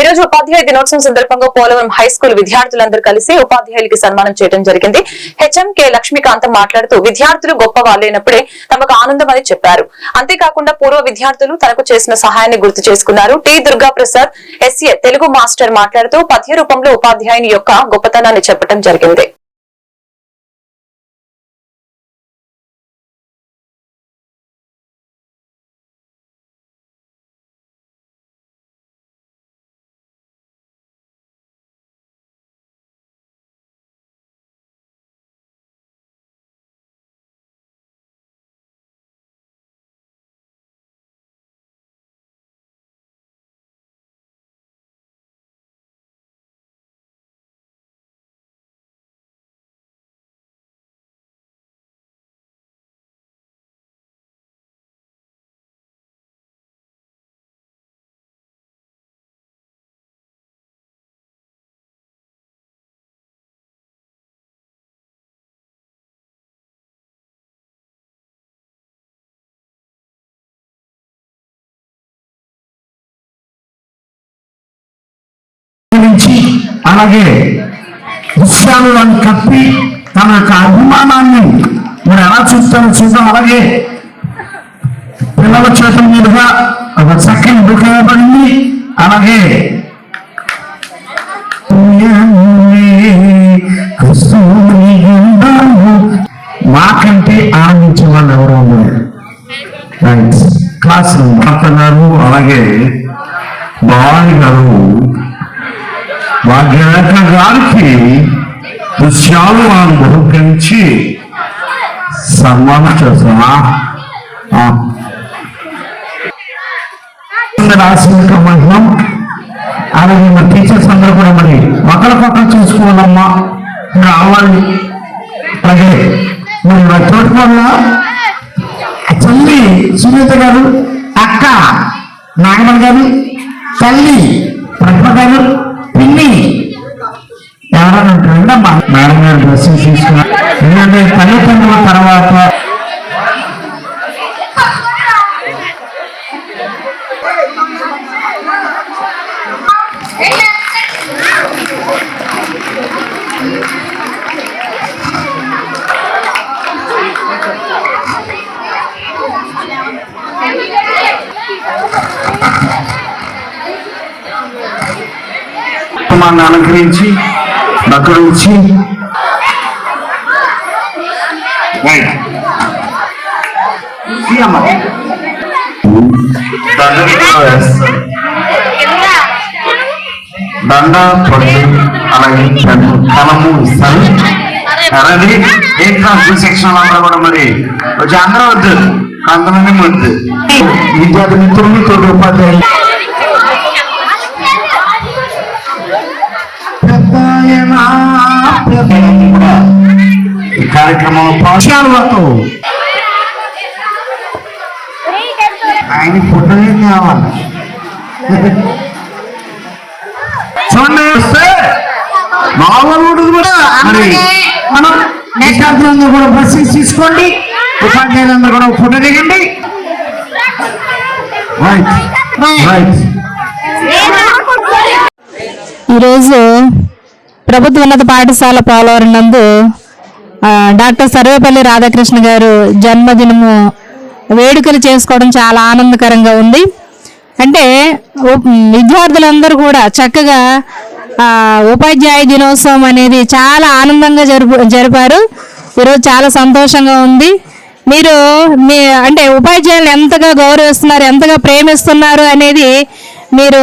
ఈ రోజు ఉపాధ్యాయ దినోత్సవం సందర్భంగా పోలవరం హై స్కూల్ విద్యార్థులందరూ కలిసి ఉపాధ్యాయులకి సన్మానం చేయడం జరిగింది. హెచ్ఎంకే లక్ష్మీకాంతం మాట్లాడుతూ విద్యార్థులు గొప్ప వాళ్ళైనప్పుడే తమకు ఆనందం అని చెప్పారు. అంతేకాకుండా పూర్వ విద్యార్థులు తనకు చేసిన సహాయాన్ని గుర్తు చేసుకున్నారు. T Durga Prasad SA Telugu master మాట్లాడుతూ పద్య రూపంలో ఉపాధ్యాయుని యొక్క గొప్పతనాన్ని చెప్పడం జరిగింది. అలాగే విషయాలను కప్పి తన యొక్క అభిమానాన్ని మరి ఎలా చూస్తానో చూద్దాం. అలాగే పిల్లల చేతుల మీదుగా ఒక చక్కని బుక్ ఇవ్వబడింది. అలాగే మాకంటే ఆనందించే వాళ్ళు ఎవరు ఉన్నారు. క్లాస్ మాట్లాడారు అలాగే బాయ్ గారు భాగ్యరేఖ గారికి దృశ్యాలు వాళ్ళు బహుకరించి సన్మానం చేస్తున్నా రాసిన మహిళం అలాగే మన టీచర్స్ అందరూ కూడా మరి పక్కన చూసుకోవాలమ్మా. రావాలి అలాగే మరి మన తోటి వల్ల తల్లి సునీత గారు అక్క నాగమణి గారు తల్లి ప్రతిభ గారు కుటుంబాన్ని అనుగ్రహించి దగ్గరించి దండ కూడా అలాగే ఫలము కలము ఇస్తారు అలాగే ఏ క్లాస్ సెక్షన్ అందరూ కూడా మరి. వచ్చి అందరూ వద్దు. కొంతమంది వద్దు. విద్యార్థి మిత్రులు తోటి ఉపాధ్యాయులు. ఈ కార్యక్రమంలో పాఠశాలతో ఆయన పుట్టనే కావాలి. చూడండి వస్తే మామూలు కూడా. మరి మనం విద్యార్థులందరూ కూడా బస్సు తీసుకోండి. ఉపాధ్యాయులందరూ కూడా ఫోటో దిగండి. ఈరోజు ప్రభుత్వ ఉన్నత పాఠశాల పోలవరం నందు డాక్టర్ సర్వేపల్లి రాధాకృష్ణ గారు జన్మదినము వేడుకలు చేసుకోవడం చాలా ఆనందకరంగా ఉంది. అంటే విద్యార్థులందరూ కూడా చక్కగా ఉపాధ్యాయ దినోత్సవం అనేది చాలా ఆనందంగా జరుపు జరిపారు. ఈరోజు చాలా సంతోషంగా ఉంది. మీరు మీ అంటే ఉపాధ్యాయులు ఎంతగా గౌరవిస్తున్నారు ఎంతగా ప్రేమిస్తున్నారు అనేది మీరు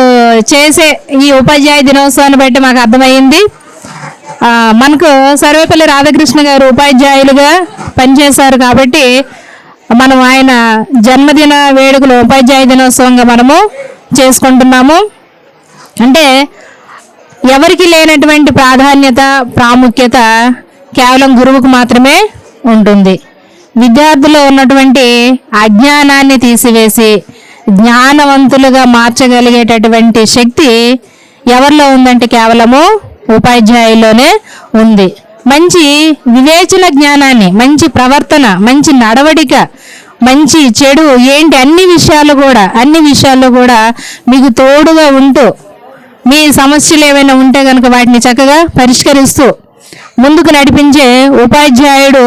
చేసే ఈ ఉపాధ్యాయ దినోత్సవాన్ని బట్టి మాకు అర్థమైంది. మనకు సర్వేపల్లి రాధాకృష్ణ గారు ఉపాధ్యాయులుగా పనిచేశారు కాబట్టి మనం ఆయన జన్మదిన వేడుకలు ఉపాధ్యాయ దినోత్సవంగా మనము చేసుకుంటున్నాము. అంటే ఎవరికి లేనటువంటి ప్రాధాన్యత ప్రాముఖ్యత కేవలం గురువుకు మాత్రమే ఉంటుంది. విద్యార్థుల్లో ఉన్నటువంటి అజ్ఞానాన్ని తీసివేసి జ్ఞానవంతులుగా మార్చగలిగేటటువంటి శక్తి ఎవరిలో ఉందంటే కేవలము ఉపాధ్యాయుల్లోనే ఉంది. మంచి వివేచన జ్ఞానాన్ని మంచి ప్రవర్తన మంచి నడవడిక మంచి చెడు ఏంటి అన్ని విషయాలు కూడా అన్ని విషయాల్లో కూడా మీకు తోడుగా ఉంటూ మీ సమస్యలు ఏమైనా ఉంటే కనుక వాటిని చక్కగా పరిష్కరిస్తూ ముందుకు నడిపించే ఉపాధ్యాయుడు